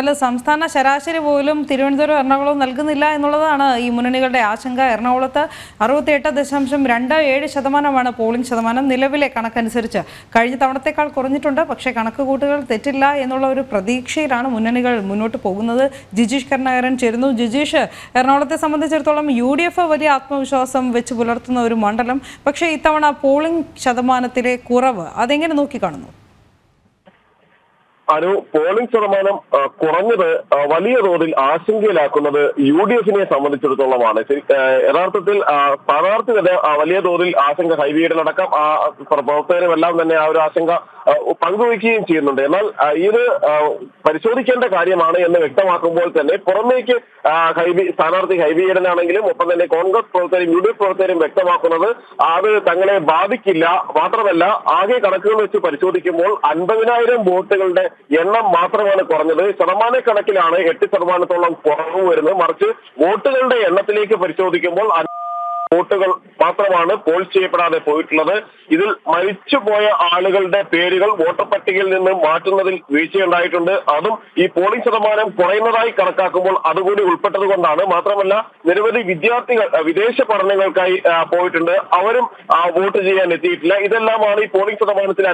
അല്ല സംസ്ഥാന ശരാശരി പോലും തിരുവനന്തപുരം എറണാകുളം നൽകുന്നില്ല എന്നുള്ളതാണ് ഈ മുന്നണികളുടെ ആശങ്ക. എറണാകുളത്ത് അറുപത്തിയെട്ട് ദശാംശം രണ്ട് ഏഴ് ശതമാനമാണ് പോളിംഗ് ശതമാനം. നിലവിലെ കണക്കനുസരിച്ച് കഴിഞ്ഞ തവണത്തേക്കാൾ കുറഞ്ഞിട്ടുണ്ട്. പക്ഷേ കണക്ക് കൂട്ടുകൾ തെറ്റില്ല എന്നുള്ള ഒരു പ്രതീക്ഷയിലാണ് മുന്നണികൾ മുന്നോട്ട് പോകുന്നത്. ജിജീഷ് കരുണാകരൻ ചേരുന്നു. ജിജീഷ് എറണാകുളത്തെ സംബന്ധിച്ചിടത്തോളം യു വലിയ ആത്മവിശ്വാസം വെച്ച് പുലർത്തുന്ന ഒരു മണ്ഡലം. പക്ഷേ ഇത്തവണ പോളിംഗ് ശതമാനത്തിലെ കുറവ് അതെങ്ങനെ നോക്കിക്കാണുന്നു? അനു പോളിംഗ് ശതമാനം കുറഞ്ഞത് വലിയ തോതിൽ ആശങ്കയിലാക്കുന്നത് യു ഡി എഫിനെ സംബന്ധിച്ചിടത്തോളമാണ് യഥാർത്ഥത്തിൽ സ്ഥാനാർത്ഥി തന്നെ വലിയ തോതിൽ ആശങ്ക ഹൈബീഡിനടക്കം ആ പ്രവർത്തകരും എല്ലാം തന്നെ ആ ഒരു ആശങ്ക പങ്കുവയ്ക്കുകയും ചെയ്യുന്നുണ്ട്. എന്നാൽ ഇത് പരിശോധിക്കേണ്ട കാര്യമാണ് എന്ന് വ്യക്തമാക്കുമ്പോൾ തന്നെ പുറമേക്ക് ഹൈബി സ്ഥാനാർത്ഥി ഹൈബീഡനാണെങ്കിലും ഒപ്പം തന്നെ കോൺഗ്രസ് പ്രവർത്തകരും യു ഡി എഫ് പ്രവർത്തകരും വ്യക്തമാക്കുന്നത് അത് തങ്ങളെ ബാധിക്കില്ല. മാത്രമല്ല ആകെ കണക്കുകൾ വെച്ച് പരിശോധിക്കുമ്പോൾ അൻപതിനായിരം വോട്ടുകളുടെ എണ്ണം മാത്രമാണ് കുറഞ്ഞത്. ശതമാന കണക്കിലാണ് എട്ട് ശതമാനത്തോളം കുറവ് വരുന്നത്. മറിച്ച് വോട്ടുകളുടെ എണ്ണത്തിലേക്ക് പരിശോധിക്കുമ്പോൾ വോട്ടുകൾ മാത്രമാണ് പോൾ ചെയ്യപ്പെടാതെ പോയിട്ടുള്ളത്. ഇതിൽ മരിച്ചുപോയ ആളുകളുടെ പേരുകൾ വോട്ടർ പട്ടികയിൽ നിന്ന് മാറ്റുന്നതിൽ വീഴ്ചയുണ്ടായിട്ടുണ്ട്. അതും ഈ പോളിംഗ് ശതമാനം കുറയുന്നതായി കണക്കാക്കുമ്പോൾ അതുകൂടി ഉൾപ്പെട്ടതുകൊണ്ടാണ്. മാത്രമല്ല നിരവധി വിദ്യാർത്ഥികൾ വിദേശ പഠനങ്ങൾക്കായി പോയിട്ടുണ്ട്. അവരും വോട്ട് ചെയ്യാൻ എത്തിയിട്ടില്ല. ഇതെല്ലാമാണ് ഈ പോളിംഗ് ശതമാനത്തിൽ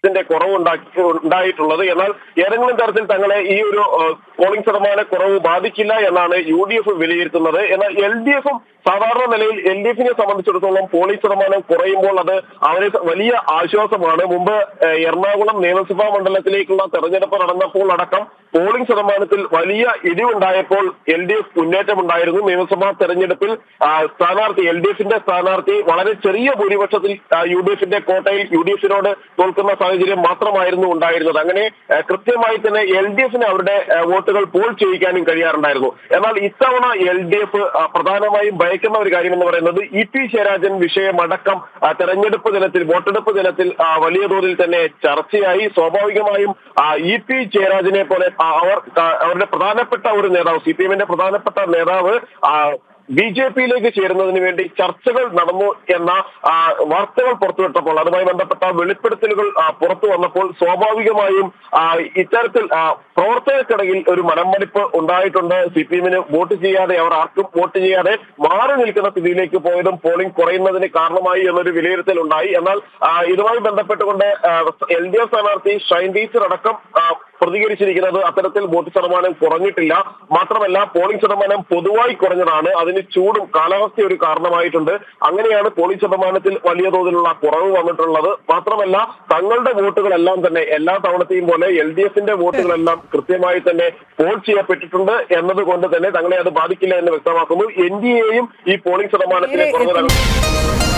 ഇതിന്റെ കുറവ് ഉണ്ടായിട്ടുള്ളത്. എന്നാൽ ഏതെങ്കിലും തരത്തിൽ തങ്ങളെ ഈ ഒരു പോളിംഗ് ശതമാന കുറവ് ബാധിക്കില്ല എന്നാണ് യു ഡി എഫ് വിലയിരുത്തുന്നത്. എന്നാൽ എൽ ഡി എഫും സാധാരണ നിലയിൽ എൽ ഡി എഫിനെ സംബന്ധിച്ചിടത്തോളം പോളിംഗ് ശതമാനം കുറയുമ്പോൾ അത് അവരെ വലിയ ആശ്വാസമാണ്. മുമ്പ് എറണാകുളം നിയമസഭാ മണ്ഡലത്തിലേക്കുള്ള തെരഞ്ഞെടുപ്പ് നടന്നപ്പോൾ അടക്കം പോളിംഗ് ശതമാനത്തിൽ വലിയ ഇടിവുണ്ടായപ്പോൾ എൽ ഡി എഫ് മുന്നേറ്റമുണ്ടായിരുന്നു. നിയമസഭാ തെരഞ്ഞെടുപ്പിൽ സ്ഥാനാർത്ഥി എൽ ഡി എഫിന്റെ സ്ഥാനാർത്ഥി വളരെ ചെറിയ ഭൂരിപക്ഷത്തിൽ യു ഡി എഫിന്റെ കോട്ടയിൽ യു ഡി എഫിനോട് തോൽക്കുന്ന സാഹചര്യം മാത്രമായിരുന്നു ഉണ്ടായിരുന്നത്. അങ്ങനെ കൃത്യമായി തന്നെ എൽ ഡി എഫിന് അവരുടെ വോട്ടുകൾ പോൾ ചെയ്യിക്കാനും കഴിയാറുണ്ടായിരുന്നു. എന്നാൽ ഇത്തവണ എൽ ഡി എഫ് പ്രധാനമായും ഭയക്കുന്ന ഒരു കാര്യം എന്ന് പറയുന്നത് ഇ പി ജയരാജൻ വിഷയമടക്കം തെരഞ്ഞെടുപ്പ് ദിനത്തിൽ വോട്ടെടുപ്പ് ദിനത്തിൽ വലിയ തോതിൽ തന്നെ ചർച്ചയായി. സ്വാഭാവികമായും ഇ പി ജയരാജനെ പോലെ അവർ അവരുടെ പ്രധാനപ്പെട്ട ഒരു നേതാവ് സി പി എമ്മിന്റെ പ്രധാനപ്പെട്ട നേതാവ് ബി ജെ പിയിലേക്ക് ചേരുന്നതിന് വേണ്ടി ചർച്ചകൾ നടന്നു എന്ന വാർത്തകൾ പുറത്തുവിട്ടപ്പോൾ അതുമായി ബന്ധപ്പെട്ട വെളിപ്പെടുത്തലുകൾ പുറത്തു വന്നപ്പോൾ സ്വാഭാവികമായും ഇത്തരത്തിൽ പ്രവർത്തകർക്കിടയിൽ ഒരു മനംമടിപ്പ് ഉണ്ടായിട്ടുണ്ട്. സി പി എമ്മിന് വോട്ട് ചെയ്യാതെ അവർ ആർക്കും വോട്ട് ചെയ്യാതെ മാറി നിൽക്കുന്ന സ്ഥിതിയിലേക്ക് പോയതും പോളിംഗ് കുറയുന്നതിന് കാരണമായി എന്നൊരു വിലയിരുത്തൽ ഉണ്ടായി. എന്നാൽ ഇതുമായി ബന്ധപ്പെട്ടുകൊണ്ട് എൽ ഡി എഫ് സ്ഥാനാർത്ഥി ഷൈൻ ടീച്ചർ അടക്കം പ്രതികരിച്ചിരിക്കുന്നത് അത്തരത്തിൽ വോട്ട് ശതമാനം കുറഞ്ഞിട്ടില്ല. മാത്രമല്ല പോളിംഗ് ശതമാനം പൊതുവായി കുറഞ്ഞതാണ്. അതിന് ചൂടും കാലാവസ്ഥയും ഒരു കാരണമായിട്ടുണ്ട്. അങ്ങനെയാണ് പോളിംഗ് ശതമാനത്തിൽ വലിയ തോതിലുള്ള കുറവ് വന്നിട്ടുള്ളത്. മാത്രമല്ല തങ്ങളുടെ വോട്ടുകളെല്ലാം തന്നെ എല്ലാ തവണത്തെയും പോലെ എൽ ഡി എഫിന്റെ വോട്ടുകളെല്ലാം കൃത്യമായി തന്നെ പോൾ ചെയ്യപ്പെട്ടിട്ടുണ്ട് എന്നതുകൊണ്ട് തന്നെ തങ്ങളെ അത് ബാധിക്കില്ല എന്ന് വ്യക്തമാക്കുന്നു. എൻ ഡി എയും ഈ പോളിംഗ് ശതമാനത്തിലെ കുറവ്